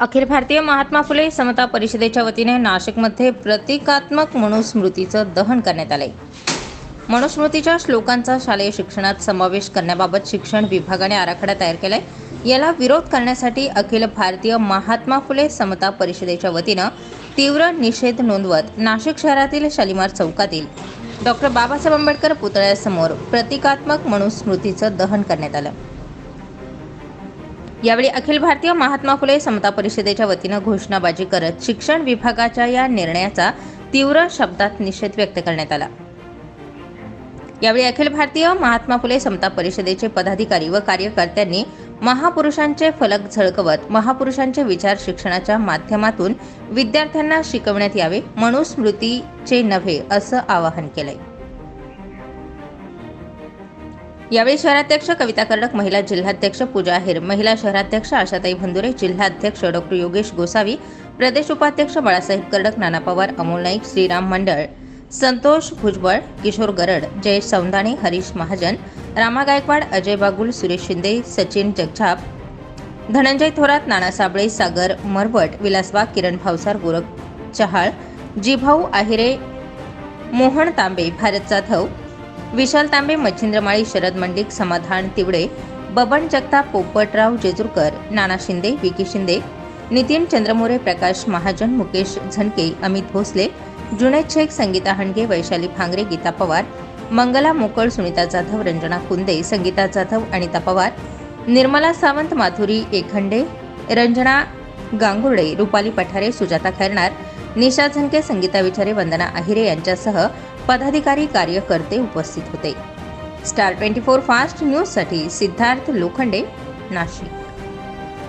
अखिल भारतीय महात्मा फुले समता परिषदेच्या वतीने नाशिकमध्ये प्रतिकात्मक मनुस्मृतीचं दहन करण्यात आले मनुस्मृतीच्या श्लोकांचा शालेय शिक्षणात समावेश करण्याबाबत शिक्षण विभागाने आराखडा तयार केलाय. याला विरोध करण्यासाठी अखिल भारतीय महात्मा फुले समता परिषदेच्या वतीनं तीव्र निषेध नोंदवत नाशिक शहरातील शालिमार चौकातील डॉक्टर बाबासाहेब आंबेडकर पुतळ्यासमोर प्रतिकात्मक मनुस्मृतीचं दहन करण्यात आलं. यावेळी अखिल भारतीय महात्मा फुले समता परिषदेच्या वतीनं घोषणाबाजी करत शिक्षण विभागाच्या या निर्णयाचा तीव्र शब्दात निषेध व्यक्त करण्यात आला. यावेळी अखिल भारतीय महात्मा फुले समता परिषदेचे पदाधिकारी व कार्यकर्त्यांनी महापुरुषांचे फलक झळकवत महापुरुषांचे विचार शिक्षणाच्या माध्यमातून विद्यार्थ्यांना शिकवण्यात यावे मनुस्मृतीचे नव्हे असं आवाहन केलंय. यावेळी शहराध्यक्ष कविता कर्डक महिला जिल्हाध्यक्ष पूजा आहेर महिला शहराध्यक्ष आशाताई भंदुरे जिल्हाध्यक्ष डॉक्टर योगेश गोसावी प्रदेश उपाध्यक्ष बाळासाहेब कर्डक नाना पवार अमोल नाईक श्रीराम मंडळ संतोष भुजबळ किशोर गरड जयेश सौंदाणे हरीश महाजन रामा गायकवाड अजय बागुल सुरेश शिंदे सचिन जगछाप धनंजय थोरात नाना साबळे सागर मरवट विलासबाग किरण भावसार गोरख चहाळ जिभाऊ आहिरे मोहन तांबे भारत जाधव विशाल तांबे मच्छिंद्र माळी शरद मंडिक समाधान तिवडे बबन जगताप पोपटराव जेजुरकर नाना शिंदे विकी शिंदे नितीन चंद्रमोरे प्रकाश महाजन मुकेश झनके अमित भोसले जुनेद शेख संगीता हंडगे वैशाली भांगरे गीता पवार मंगला मोकळ सुनीता जाधव रंजना कुंदे संगीता जाधव अनिता पवार निर्मला सावंत माधुरी एखंडे रंजना गांगुर्डे रुपाली पठारे सुजाता खैरनार निशा झनके संगीता विचारे वंदना अहिरे यांच्यासह पदाधिकारी कार्यकर्ते उपस्थित होते. स्टार ट्वेंटी फोर फास्ट न्यूजसाठी सिद्धार्थ लोखंडे नाशिक.